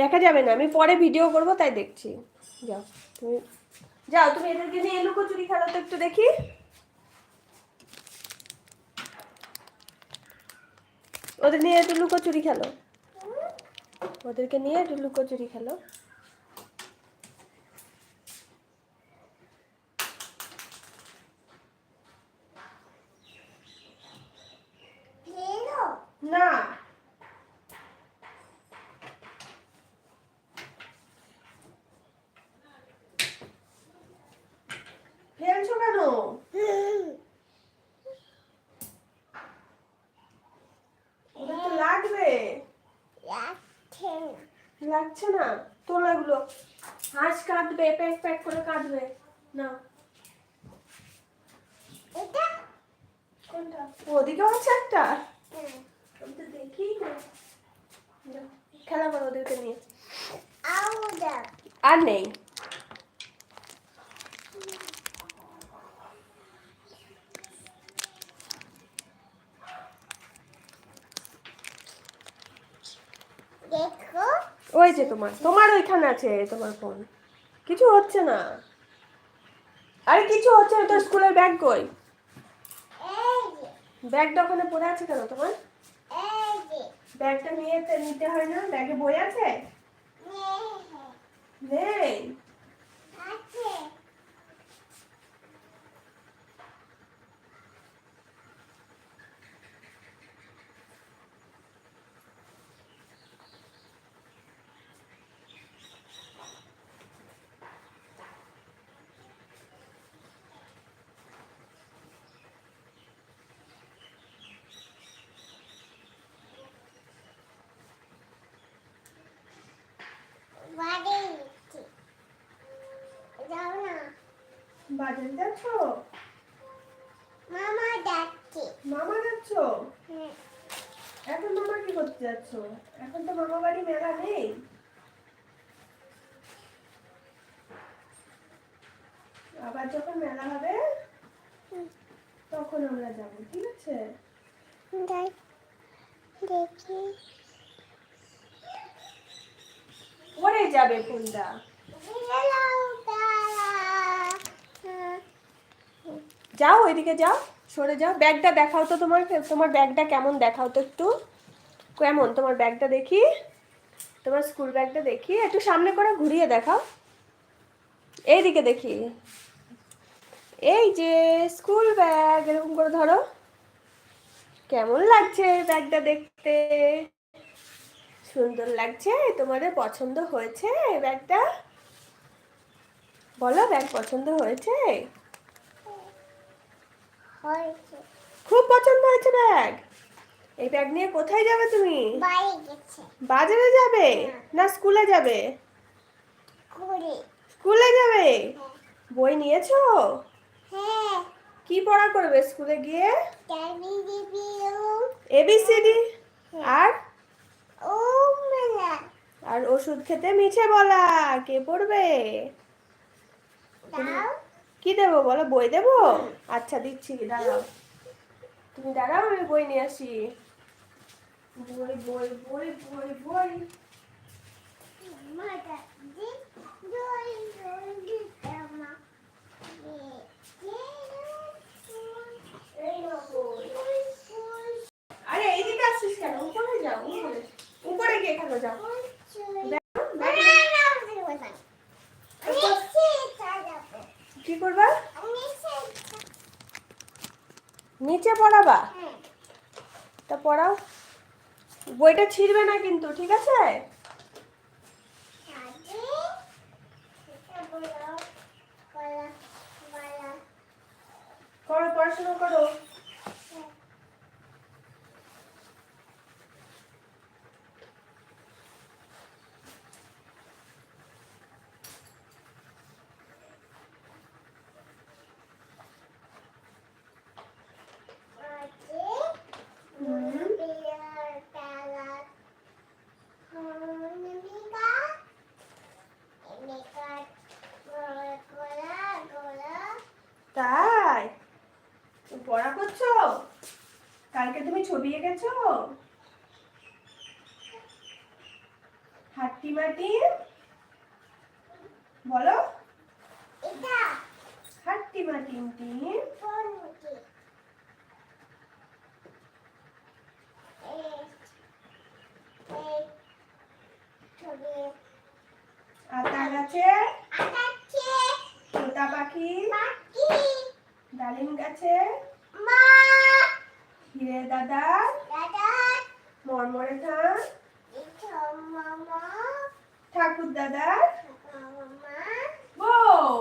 দেখা যাবে না, আমি পরে ভিডিও করব, তাই দেখছি। যাও, তুমি যাও, তুমি এদেরকে নিয়ে লুকোচুরি খেলো তো একটু দেখি। ওদের নিয়ে একটু লুকোচুরি খেলো। ওদেরকে নিয়ে একটু লুকোচুরি খেলো না ফেলছো কেন ওদের তো লাগবে লাগছে না তোলা এগুলো হাঁস কাঁদবে প্যাক প্যাক করে কাঁদবে না কোনটা ওদিকেও আছে একটা আমি তো দেখি না যাও, খেলা করো ওদেরকে নিয়ে আর নেই দেখো ওই যে তোমার তোমার ওইখানে আছে তোমার ফোন কিছু হচ্ছে না। আরে কিছু হচ্ছে না, তোর স্কুলের ব্যাগ কই? ব্যাগটা ওখানে পড়ে আছে কেন তোমার? ব্যাগটা নিয়ে নিতে হয় না? ব্যাগে বই আছে? নেই আছে বাড়ি নিচ্ছি যাও না বাজারে যাচ্ছ? মামা যাচ্ছে। মামা যাচ্ছ? এখন মামা কি করতে যাচ্ছ? এখন তো মামা বাড়ি মেলা নেই। আবার যখন মেলা হবে তখন আমরা যাব ঠিক আছে? দেখ। পরে যাবে ফোনটা। যাও ওইদিকে যাও, সরে যাও। ব্যাগটা দেখাও তো তোমার তোমার ব্যাগটা কেমন দেখাও তো একটু। কেমন? তোমার ব্যাগটা দেখি। তোমার স্কুল ব্যাগটা দেখি। একটু সামনে করে ঘুরিয়ে দেখাও। এইদিকে দেখি। এই যে স্কুল ব্যাগ এরকম করে ধরো। কেমন লাগছে ব্যাগটা দেখতে? সুন্দর লাগছে? তোমাদের পছন্দ হয়েছে ব্যাগটা? বলো, ব্যাগ পছন্দ হয়েছে হয়েছে? খুব পছন্দ হয়েছে ব্যাগ। এই ব্যাগ নিয়ে কোথায় যাবে তুমি? বাজারে যাবে? না স্কুলে যাবে? স্কুলে। যাবে? বই নিয়েছো? হ্যাঁ। কি পড়া করবে স্কুলে গিয়ে? এবিসিডি আর? আর ওষুধ খেতে মিছে বলা। কে পড়বে? কি দেবো বলো? বই দেবো? আচ্ছা দিচ্ছি দাঁড়াও। তুমি দাঁড়াও আমি বই নিয়ে আসি। বই বই বই বই বই। আরে এইদিকে আসছিস কেন? উপরে যাও উপরে। উপরে গিয়ে খেলো যাও দেখো, ব্যাগে- কি করবা? নিচে পড়াবা? তা পড়াও। বইটা ছিঁড়বে না কিন্তু, ঠিক আছে? করো, পড়াশোনা করো। পড়া করছ? কালকে তুমি ছবি এঁকেছো? বলো। টিম ফোনটি এই এই ছবি আতা গাছে তোতা পাখি। ডালিম গাছে? হিরে দাদা? দাদা? মরমরে মামা ঠাকুর দাদা? বউ।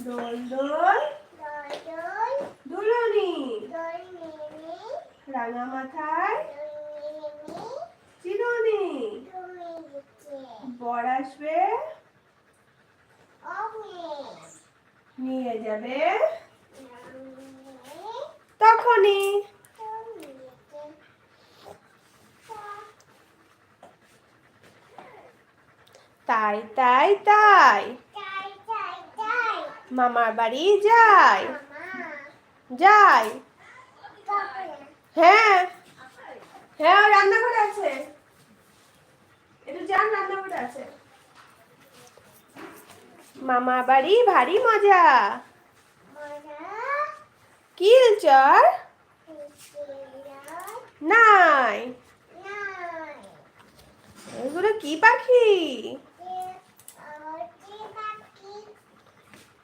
দোল দোল দুলনি। রাঙা মাথায়। চিরুনি। বর আসবে। নিয়ে যাবে। তখনই তাই তাই তাই। মামার বাড়ি যাই। যাই। হ্যাঁ। হ্যাঁ ওই আছে। রান্নাঘরে আছে। মামা বাড়ি ভারী মজা। মজা। কিসিরা নাই। এগুলো কি পাখি?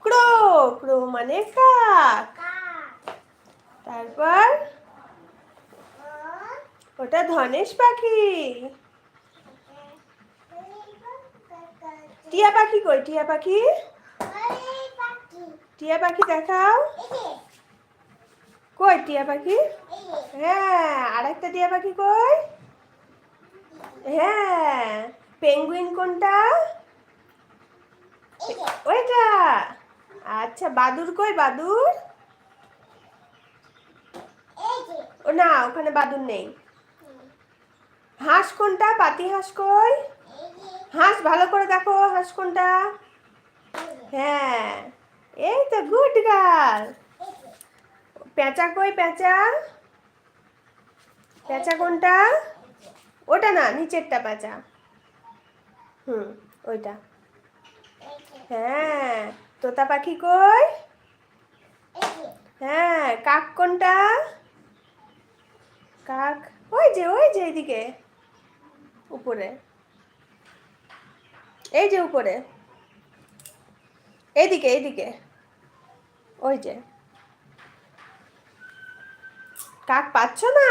ক্রো ক্রো মানে কাক। তারপর? ওটা ধনেশ পাখি। টিয়া পাখি কই? টিয়া পাখি? টিয়া পাখি দেখাও। কই, টিয়া পাখি? হ্যাঁ আরেকটা টিয়া পাখি কই? হ্যাঁ পেঙ্গুইন কোনটা? ওইটা। আচ্ছা বাদুর কই, বাদুর? ও না, ওখানে বাদুর নেই। হাঁস কোনটা? পাতি হাঁস কই? হাঁস, ভালো করে দেখো হাঁস কোনটা। হ্যাঁ এই তো গুড গার্ল পেঁচা কই পেঁচা পেঁচা কোনটা? ওটা না, নিচেরটা পেঁচা হুম, ওইটা। হ্যাঁ তোতা পাখি কই? হ্যাঁ কাক কোনটা? কাক, ওই যে ওই যে এইদিকে, উপরে। এই যে উপরে। এইদিকে এইদিকে। ওই যে। কাক পাচ্ছ না?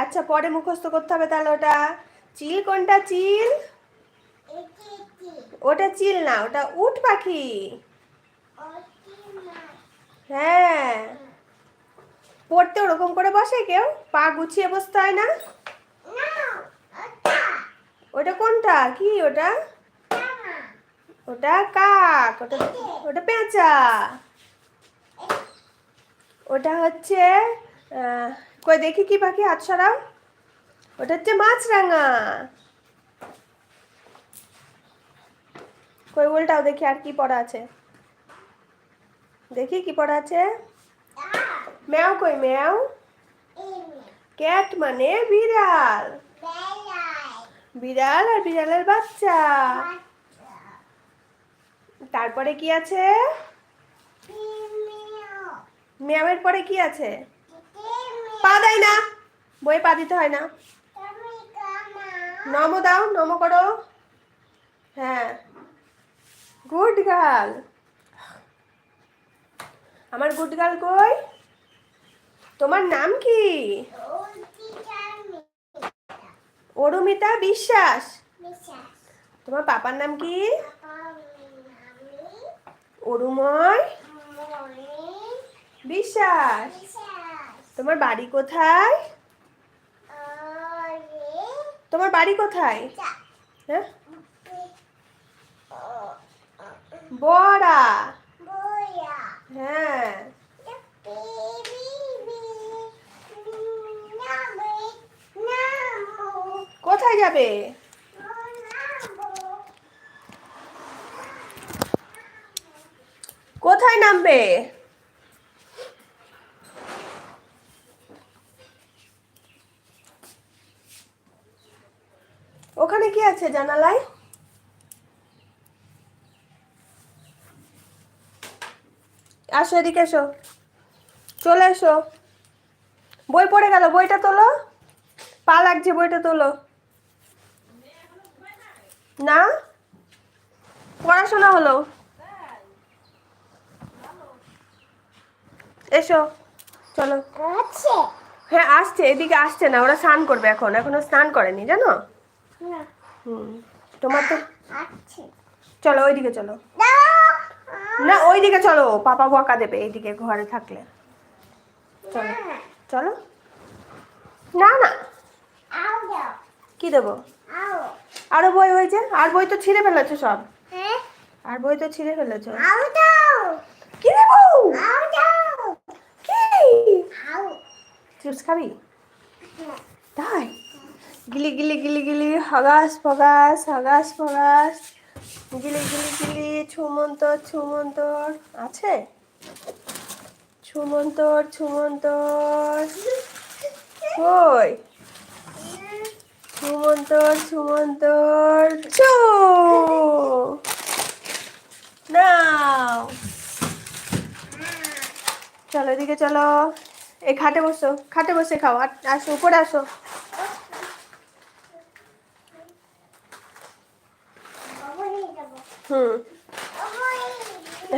আচ্ছা পরে মুখস্থ করতে হবে তাহলে ওটা। চিল কোনটা চিল? ওটা চিল না, ওটা উট পাখি। হ্যাঁ। পড়তে ওরকম করে বসে কেউ? পা গুছিয়ে বসতে হয় না? ওটা কোনটা? কি ওটা? ওটা কাক, ওটা ওটা পেঁচা। ওটা হচ্ছে কই দেখি কি পাখি হাত সরাও। ওটা হচ্ছে মাছরাঙা। কই উল্টাও দেখি আর কি পড়া আছে। দেখি কি পড়া আছে। ম্যাও কই ম্যাও। ক্যাট মানে বিড়াল। বিড়াল আর বিড়ালের বাচ্চা। তারপরে কি আছে? ম্যামের পরে কি আছে? পা দেয় না। বইয়ে পা দিতে হয় না। নমো দাও নমো করো। হ্যাঁ। Good girl. আমার গুড গার্ল কই? তোমার নাম কি? অরুমিতা বিশ্বাস। তোমার পাপার নাম কি? অরুময় বিশ্বাস। তোমার বাড়ি কোথায়? তোমার বাড়ি কোথায়? হ্যাঁ? বড়া। হ্যাঁ। কোথায় যাবে? কোথায় নামবে? ওখানে কি আছে জানালায়? আসো এদিকে এসো। চলে এসো। বই পড়ে গেল বইটা তোলো। পা লাগছে বইটা তোলো। না? পড়াশোনা হলো। এসো চলো। হ্যাঁ আসছে। এদিকে আসছে না ওরা স্নান করবে এখন। এখনও স্নান করেনি জানো? হুম। তোমার তো আছে চলো ওইদিকে চলো। না ওইদিকে চলো। পাপা বকা দেবে এইদিকে ঘরে থাকলে। চলো চলো। না না। কি দেবো? আরও। বই হয়েছে? আর বই তো ছিঁড়ে ফেলেছো সব। হ্যাঁ? আর বই তো ছিঁড়ে ফেলেছো। কি দেবো? কি? চিপস খাবি? হ্যাঁ। তাই? গিলি গিলি গিলি গিলি, হগাস ফগাস হগাস ফগাস গিলি গিলি গিলি, ছুমন্তর ছুমন্তর। আছে? ছুমন্তর ছুমন্তর। কই? ছুমন্তর ছুমন্তর। ছু নাও। চলো এদিকে চলো। এই খাটে বসো, খাটে বসে খাও। আসো, উপরে আসো বাবু নিয়ে যাব হুম।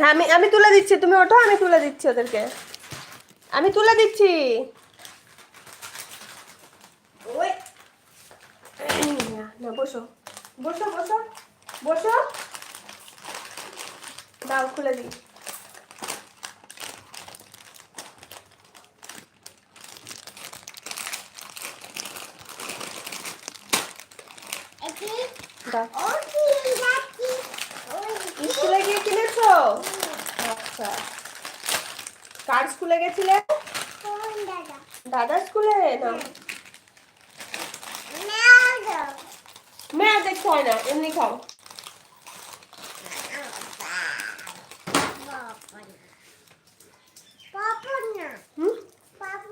হ্যাঁ আমি আমি তুলে দিচ্ছি তুমি ওঠো আমি তুলে দিচ্ছি ওদেরকে। আমি তুলে দিচ্ছি। না, না বসো। বসো বসো বসো। দাও খুলে দিই। দাও ও কি যাচ্ছি ওই স্কুলে গিয়ে কিনেছো আচ্ছা। কার স্কুলে গেছিলে? দাদা দাদা স্কুলে? না। নাও মেয়ে দেখতে হয় না এমনি খাও। পাপু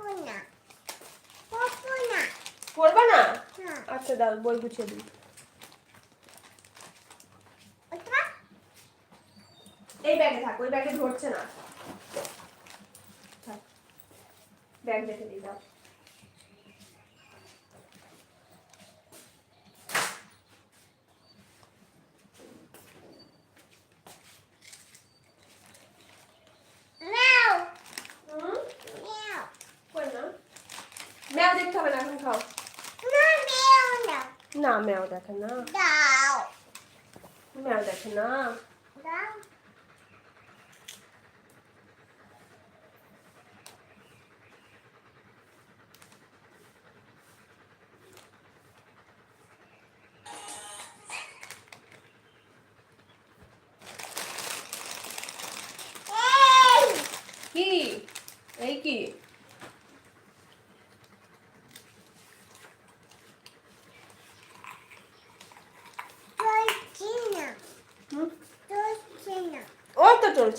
না? হ্যাঁ। আচ্ছা দাও বই গুছিয়ে দিই ওটা এই ব্যাগে ধরছে না। ব্যাগ রেখে দিই দাও। না ম্যাও দেখে না। ম্যাও দেখে না দাও এই কি এই কি চলছি না হুম চলছি না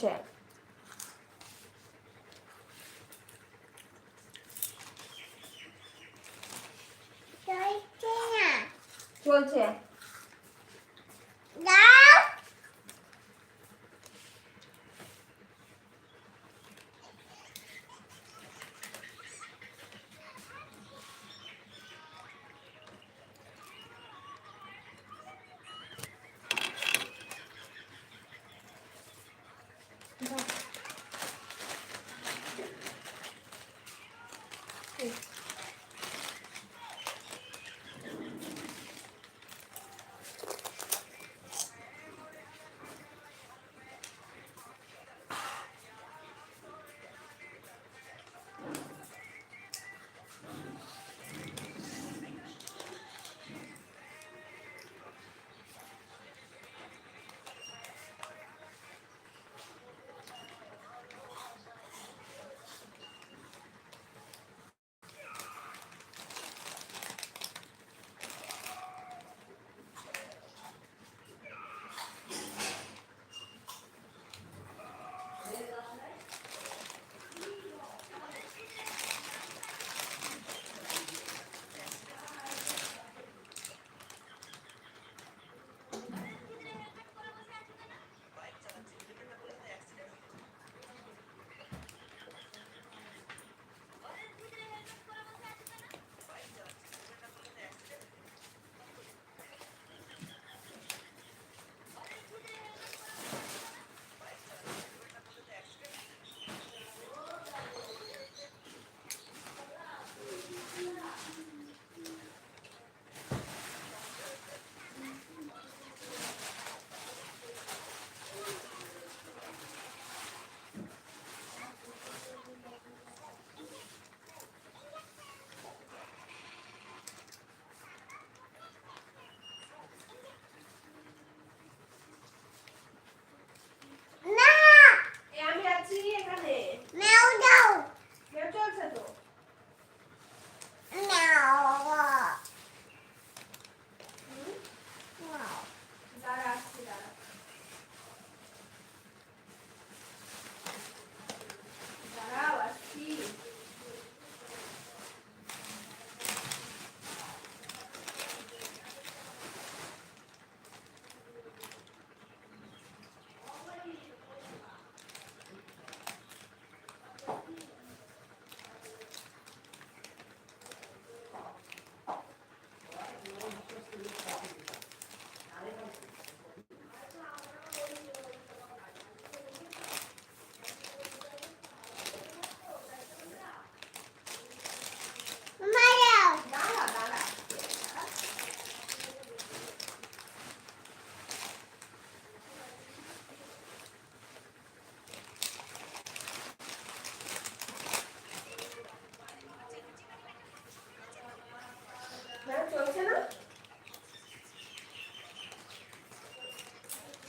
তো চলছে।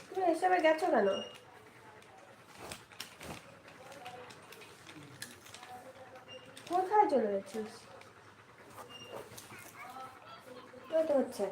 তুমি এসবে গেছো কেন? কোথায় চলে গেছিস হচ্ছে।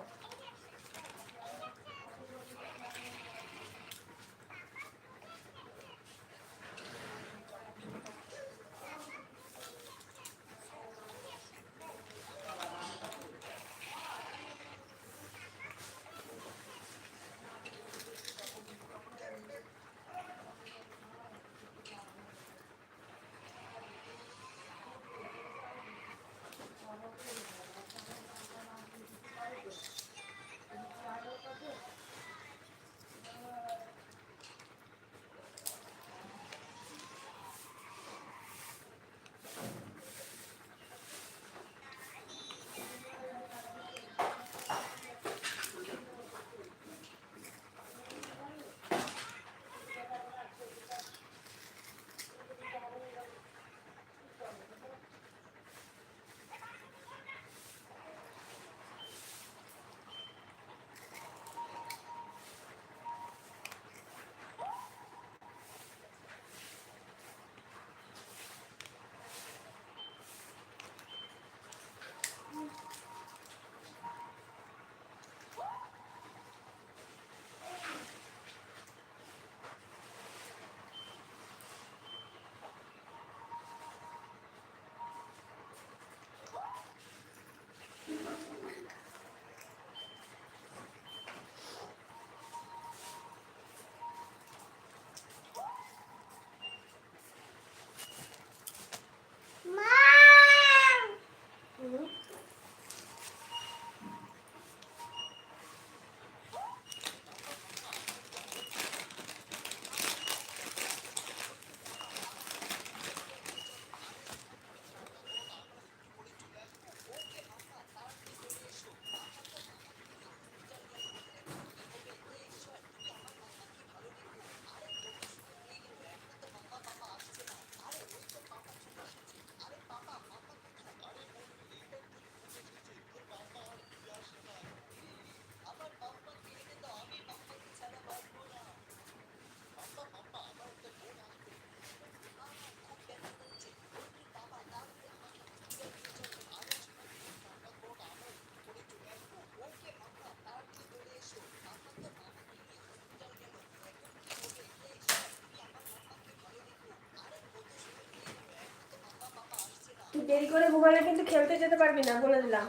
দেরি করে ঘুমালে কিন্তু খেলতে যেতে পারবি না বলে দিলাম।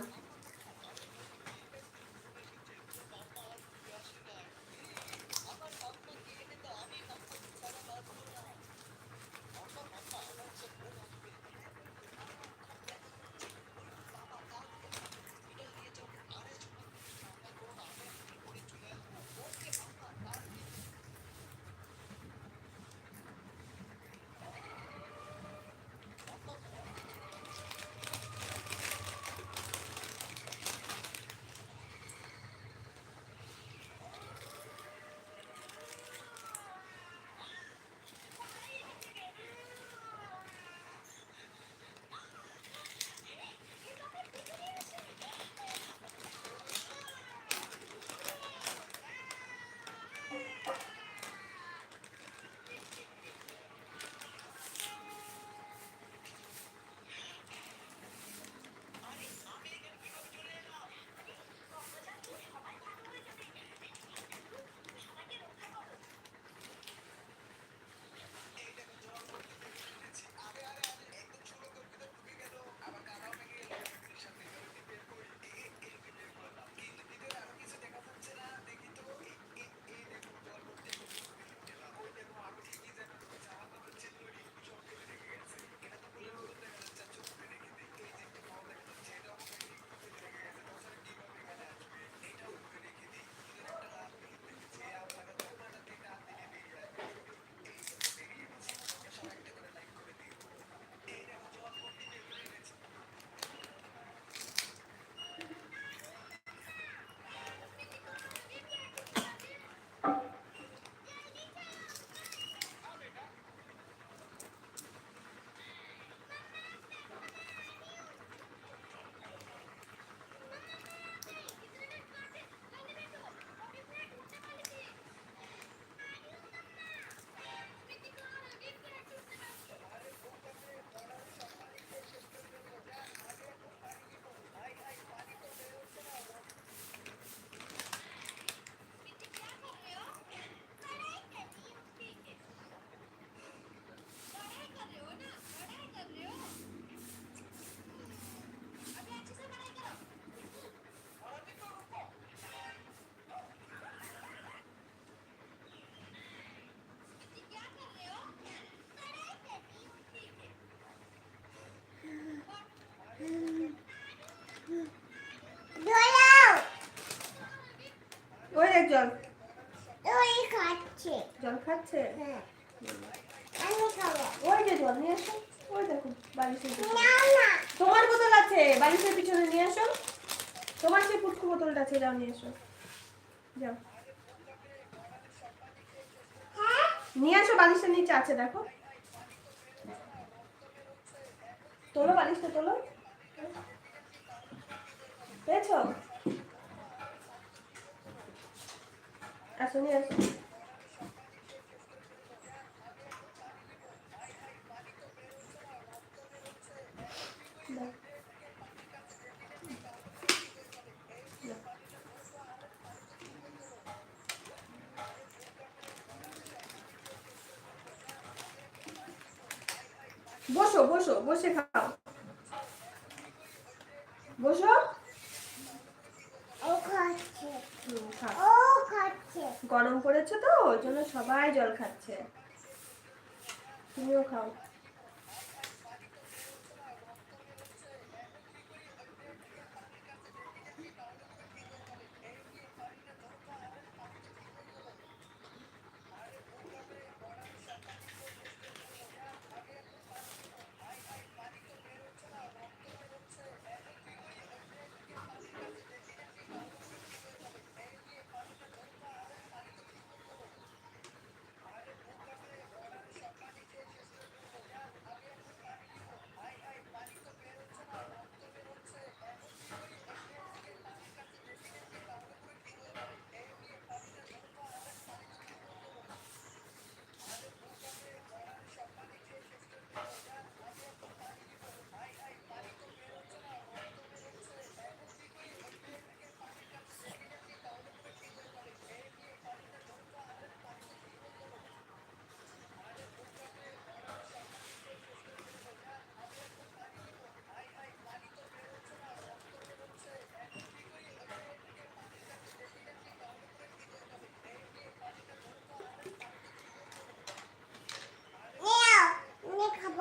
জল। ওই খাচ্ছে। জল খাচ্ছে? হ্যাঁ। আমি খাব। ওই যে জল নিয়ে আসো। ওই দেখো বালিশের। না না। তোমার বোতল আছে বালিশের পিছনে নিয়ে আসো। তোমার সেই পুটকু বোতলটা আছে যাও নিয়ে আসো। যাও। হ্যাঁ? নিয়ে আসো বালিশের নিচে আছে দেখো। তোলো বালিশটা তোলো। পেয়েছ? আসো নিয়ে আসো দাও। দাও। বসো বসো বসে খাও বসো ও খাচ্ছে গরম পড়েছে তো ওই জন্য সবাই জল খাচ্ছে। তুমিও খাও নিও নে খাব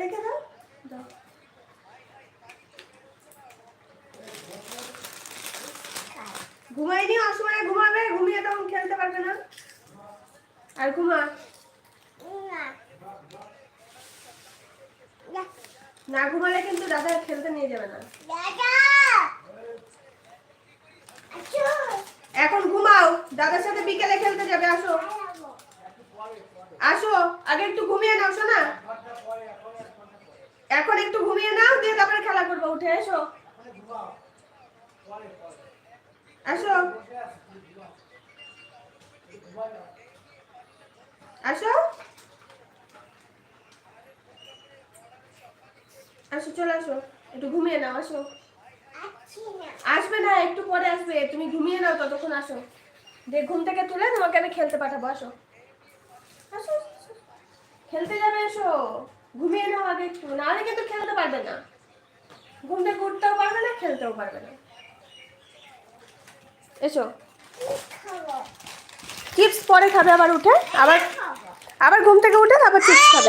রেখে দাও। দাও। ঘুমাইনি অসময়ে ঘুমাবে ঘুমিয়ে তখন খেলতে পারবে না। আর ঘুমা। না ঘুমালে কিন্তু দাদা খেলতে নিয়ে যাবে না। এখন ঘুমাও দাদার সাথে বিকেলে খেলতে যাবে আসো। আসো আগে একটু ঘুমিয়ে নাও শোনা? এখন একটু ঘুমিয়ে নাও দিয়ে তারপরে খেলা করব। উঠে এসো। আসো। আসো। আসো চলে আসো। একটু ঘুমিয়ে নাও আসো। আসবে না একটু পরে আসবে। তুমি ঘুমিয়ে নাও ততক্ষণ আসো। দেখ ঘুম থেকে তুলে তোমাকে আমি খেলতে পাঠাবো আসো, আসো। খেলতে যাবে এসো। ঘুমিয়ে নাও আগে একটু, নাহলে কিন্তু খেলতে পারবে না। ঘুম থেকে উঠতেও পারবে না, খেলতেও পারবে না। এসো। চিপস পরে খাবে আবার উঠে, আবার আবার ঘুম থেকে উঠে আবার চিপস খাব।